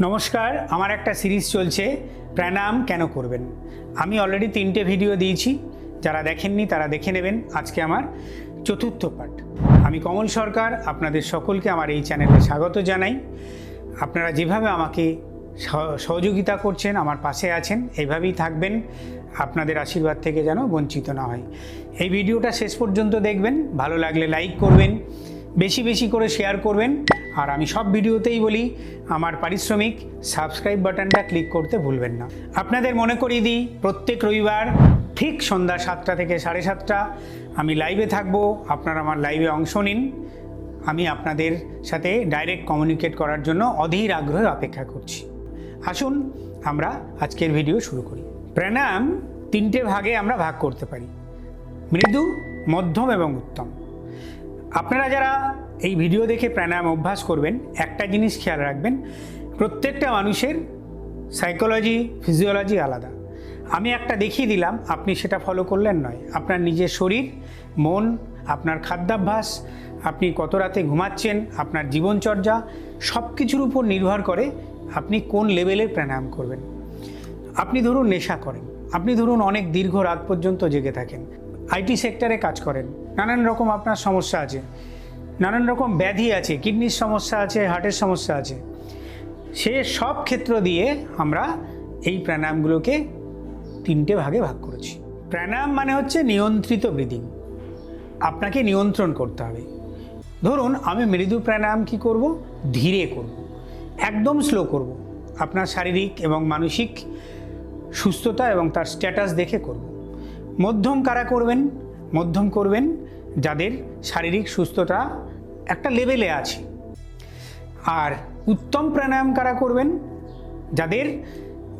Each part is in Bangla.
নমস্কার, আমার একটা সিরিজ চলছে, প্রাণায়াম কেন করবেন? আমি অলরেডি তিনটে ভিডিও দিয়েছি, যারা দেখেননি তারা দেখে নেবেন, আজকে আমার চতুর্থ পাঠ আমি কমল সরকার, আপনাদের সকলকে আমার এই চ্যানেলে স্বাগত জানাই। আপনারা যেভাবে আমাকে সহ- সহযোগিতা করছেন, আমার পাশে আছেন এইভাবেই থাকবেন, আপনাদের আশীর্বাদ থেকে যেন বঞ্চিত না হয়। এই ভিডিওটা শেষ পর্যন্ত দেখবেন, ভালো লাগলে লাইক করবেন, বেশি বেশি করে শেয়ার করবেন আর আমি সব ভিডিওতেই বলি, আমার পারিশ্রমিক সাবস্ক্রাইব বাটনটা ক্লিক করতে ভুলবেন না। আপনাদের মনে করিয়ে দিই, প্রত্যেক রবিবার ঠিক সন্ধ্যা সাতটা থেকে সাড়ে সাতটা আমি লাইভে থাকব, আপনারা আমার লাইভে অংশ নিন। আমি আপনাদের সাথে ডাইরেক্ট কমিউনিকেট করার জন্য অধীর আগ্রহে অপেক্ষা করছি। আসুন, আমরা আজকের ভিডিও শুরু করি। প্রাণায়াম তিনটে ভাগে আমরা ভাগ করতে পারি। মৃদু, মধ্যম এবং উত্তম। আপনারা যারা এই ভিডিও দেখে প্রাণায়াম অভ্যাস করবেন, একটা জিনিস খেয়াল রাখবেন, প্রত্যেকটা মানুষের সাইকোলজি ফিজিওলজি আলাদা। আমি একটা দেখিয়ে দিলাম, আপনি সেটা ফলো করলেন নয়। আপনার নিজের শরীর, মন, আপনার খাদ্যাভ্যাস, আপনি কত রাতে ঘুমাচ্ছেন, আপনার জীবনচর্যা সব কিছুর উপর নির্ভর করে আপনি কোন লেভেলের প্রাণায়াম করবেন। আপনি ধরুন নেশা করেন, আপনি ধরুন অনেক দীর্ঘ রাত পর্যন্ত জেগে থাকেন, আইটি সেক্টরে কাজ করেন, নানান রকম আপনার সমস্যা আছে। নানান রকম ব্যাধি আছে, কিডনির সমস্যা আছে, হার্টের সমস্যা আছে। সে সব ক্ষেত্র দিয়ে আমরা এই প্রাণায়ামগুলোকে তিনটে ভাগে ভাগ করেছি। প্রাণায়াম মানে হচ্ছে নিয়ন্ত্রিত ব্রিদিং। আপনাকে নিয়ন্ত্রণ করতে হবে। ধরুন, আমি মৃদু প্রাণায়াম কি করব? ধীরে করব। একদম স্লো করব। আপনার শারীরিক এবং মানসিক সুস্থতা এবং তার স্ট্যাটাস দেখে করব। মধ্যম কারা করবেন? মধ্যম করবেন যাদের শারীরিক সুস্থতা একটা লেভেলে আছে। আর উত্তম প্রাণায়াম কারা করবেন? যাদের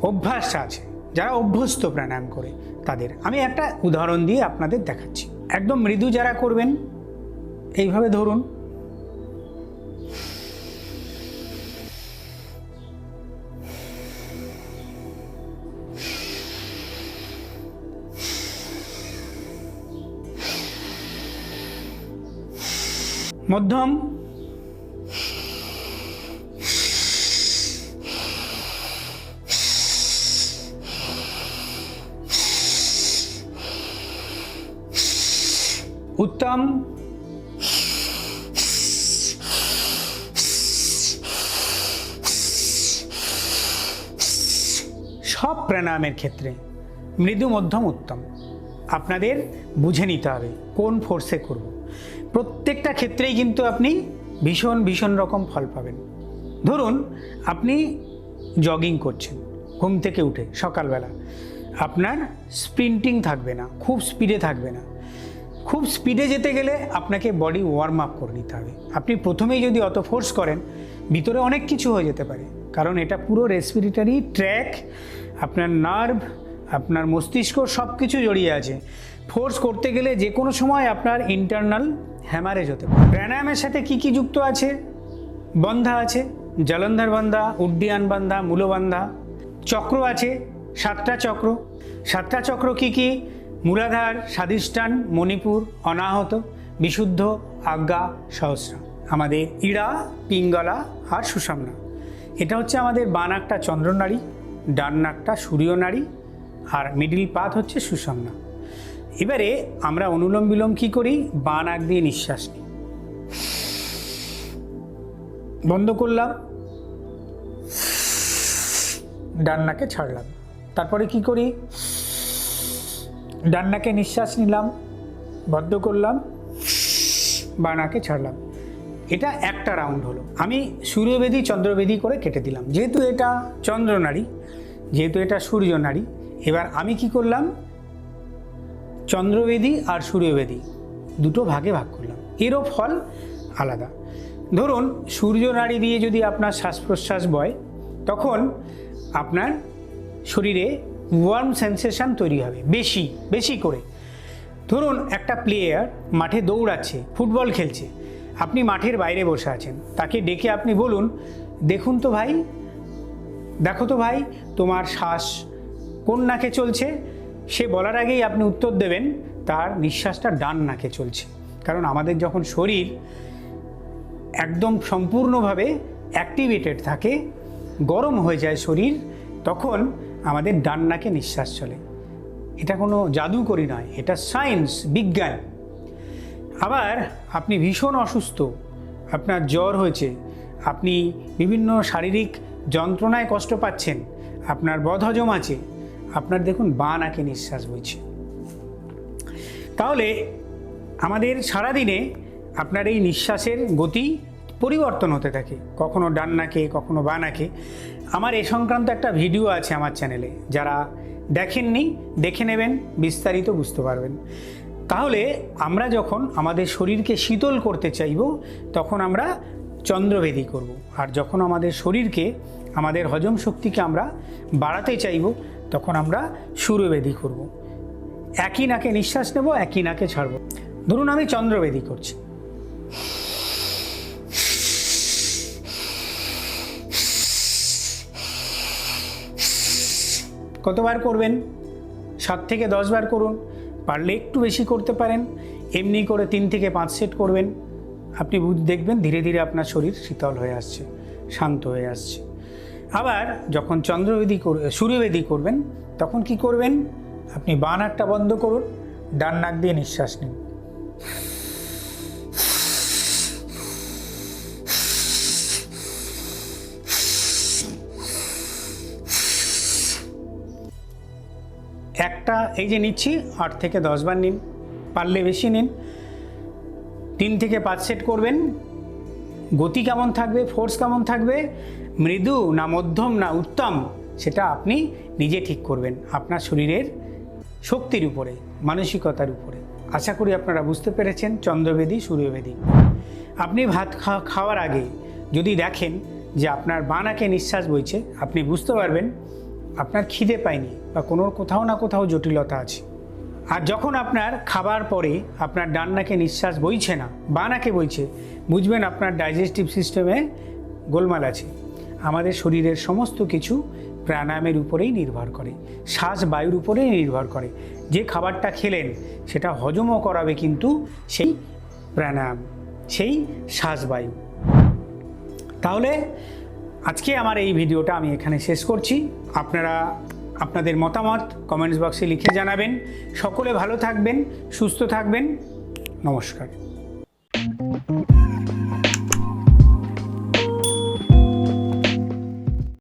অভ্যাস আছে, যারা অভ্যস্ত প্রাণায়াম করে, তাদের। আমি একটা উদাহরণ দিয়ে আপনাদের দেখাচ্ছি। একদম মৃদু যারা করবেন, এইভাবে ধরুন মধ্যম। উত্তম। সব প্রাণায়ামের ক্ষেত্রে মৃদু, মধ্যম, উত্তম। আপনাদের বুঝে নিতে হবে কোন ফোর্সে করব। প্রত্যেকটা ক্ষেত্রেই কিন্তু আপনি ভীষণ ভীষণ রকম ফল পাবেন। ধরুন, আপনি জগিং করছেন, ঘুম থেকে উঠে, সকালবেলা। আপনার স্প্রিন্টিং থাকবে না, খুব স্পিডে থাকবে না। খুব স্পিডে যেতে গেলে আপনাকে বডি ওয়ার্ম আপ করে নিতে হবে। আপনি প্রথমেই যদি অত ফোর্স করেন, ভিতরে অনেক কিছু হয়ে যেতে পারে। কারণ এটা পুরো রেসপিরেটরি ট্র্যাক আপনার নার্ভ আপনার মস্তিষ্ক সব কিছু জড়িয়ে আছে। ফোর্স করতে গেলে যে কোনো সময় আপনার ইন্টারনাল হ্যামারেজ হতে পারে। প্রাণায়ামের সাথে কি কি যুক্ত আছে? বন্ধা আছে, জলন্ধর বান্ধা, উড্ডিয়ান বান্ধা মূলবান্ধা চক্র আছে, সাতটা চক্র। সাতটা চক্র কি কি? মূলাধার, স্বাধিষ্ঠান, মণিপুর, অনাহত, বিশুদ্ধ, আজ্ঞা, সহস্র। আমাদের ইড়া, পিঙ্গলা আর সুষমনা। এটা হচ্ছে আমাদের বান নাকটা চন্দ্রনারী ডান নাকটা সূর্য নারী আর মিডিল পাত হচ্ছে সুষমনা। এবারে আমরা অনুলোম বিলোম কী করি? বাঁ নাক দিয়ে নিঃশ্বাস নিই। বন্ধ করলাম। ডান নাকে ছাড়লাম। তারপরে কি করি? ডান নাকে নিঃশ্বাস নিলাম। বদ্ধ করলাম। বা নাকে ছাড়লাম। এটা একটা রাউন্ড হলো। আমি সূর্যবেদী, চন্দ্রবেদী করে কেটে দিলাম। যেহেতু এটা চন্দ্রনারী, যেহেতু এটা সূর্য নারী, এবার আমি কি করলাম? চন্দ্রবেদী আর সূর্যবেদী। দুটো ভাগে ভাগ করলাম। এরও ফল আলাদা। ধরুন, সূর্য নাড়ি দিয়ে যদি আপনার শ্বাস প্রশ্বাস বয়, তখন আপনার শরীরে ওয়ার্ম সেন্সেশন তৈরি হবে। বেশি বেশি করে। ধরুন, একটা প্লেয়ার মাঠে দৌড়াচ্ছে, ফুটবল খেলছে। আপনি মাঠের বাইরে বসে আছেন। তাকে ডেকে আপনি বলুন, দেখুন তো ভাই, দেখো তো ভাই, তোমার শ্বাস কোন নাকে চলছে? সে বলার আগেই আপনি উত্তর দেবেন, তার নিঃশ্বাসটা ডান নাকে চলছে। কারণ আমাদের যখন শরীর একদম সম্পূর্ণভাবে অ্যাক্টিভেটেড থাকে, গরম হয়ে যায় শরীর, তখন আমাদের ডান নাকে নিঃশ্বাস চলে। এটা কোনো জাদুকরি নয়, এটা সায়েন্স বিজ্ঞান। আবার আপনি ভীষণ অসুস্থ, আপনার জ্বর হয়েছে, আপনি বিভিন্ন শারীরিক যন্ত্রণায় কষ্ট পাচ্ছেন, আপনার বদহজম আছে আপনার দেখুন বাঁ নাকে নিঃশ্বাস বইছে। তাহলে আমাদের সারাদিনে আপনার এই নিঃশ্বাসের গতি পরিবর্তন হতে থাকে। কখনো ডান নাকে, কখনো বা নাকে। আমার এ সংক্রান্ত একটা ভিডিও আছে আমার চ্যানেলে। যারা দেখেননি, দেখে নেবেন, বিস্তারিত বুঝতে পারবেন। তাহলে আমরা যখন আমাদের শরীরকে শীতল করতে চাইব, তখন আমরা চন্দ্রভেদী করব। আর যখন আমাদের শরীরকে, আমাদের হজম শক্তিকে আমরা বাড়াতে চাইব তখন আমরা সুরবেদী করব। একই নাকে নিঃশ্বাস নেব, একই নাকে ছাড়ব। ধরুন আমি চন্দ্রবেদী করছি। কতবার করবেন? সাত থেকে দশ বার করুন। পারলে একটু বেশি করতে পারেন। এমনি করে তিন থেকে পাঁচ সেট করবেন। আপনি দেখবেন ধীরে ধীরে আপনার শরীর শীতল হয়ে আসছে, শান্ত হয়ে আসছে। আবার যখন চন্দ্রবেদী সূর্যবেদী করবেন, তখন কি করবেন? আপনি বাঁ নাকটা বন্ধ করুন, ডান নাক দিয়ে নিঃশ্বাস নিন। একটা, এই যে নিচ্ছি, আট থেকে দশ বার নিন। পারলে বেশি নিন। তিন থেকে পাঁচ সেট করবেন। গতি কেমন থাকবে? ফোর্স কেমন থাকবে? মৃদু না মধ্যম না উত্তম, সেটা আপনি নিজে ঠিক করবেন আপনার শরীরের শক্তির উপরে, মানসিকতার উপরে। আশা করি আপনারা বুঝতে পেরেছেন, চন্দ্রবেদী, সূর্যবেদী। আপনি ভাত খাওয়া খাওয়ার আগে যদি দেখেন যে আপনার বানাকে নিঃশ্বাস বইছে, আপনি বুঝতে পারবেন আপনার খিদে পায়নি বা কোনো কোথাও না কোথাও জটিলতা আছে। আর যখন আপনার খাবার পরে আপনার ডান্নাকে নিঃশ্বাস বইছে না, বানাকে বইছে, বুঝবেন আপনার ডাইজেস্টিভ সিস্টেমে গোলমাল আছে। আমাদের শরীরের সমস্ত কিছু প্রাণায়ামের উপরেই নির্ভর করে, শ্বাস বায়ুর উপরেই নির্ভর করে। যে খাবারটা খেলেন, সেটা হজমও করাবে কিন্তু সেই প্রাণায়াম, সেই শ্বাস বায়ু। তাহলে আজকে আমার এই ভিডিওটা আমি এখানে শেষ করছি। আপনারা আপনাদের মতামত কমেন্টস বক্সে লিখে জানাবেন। সকলে ভালো থাকবেন, সুস্থ থাকবেন। নমস্কার।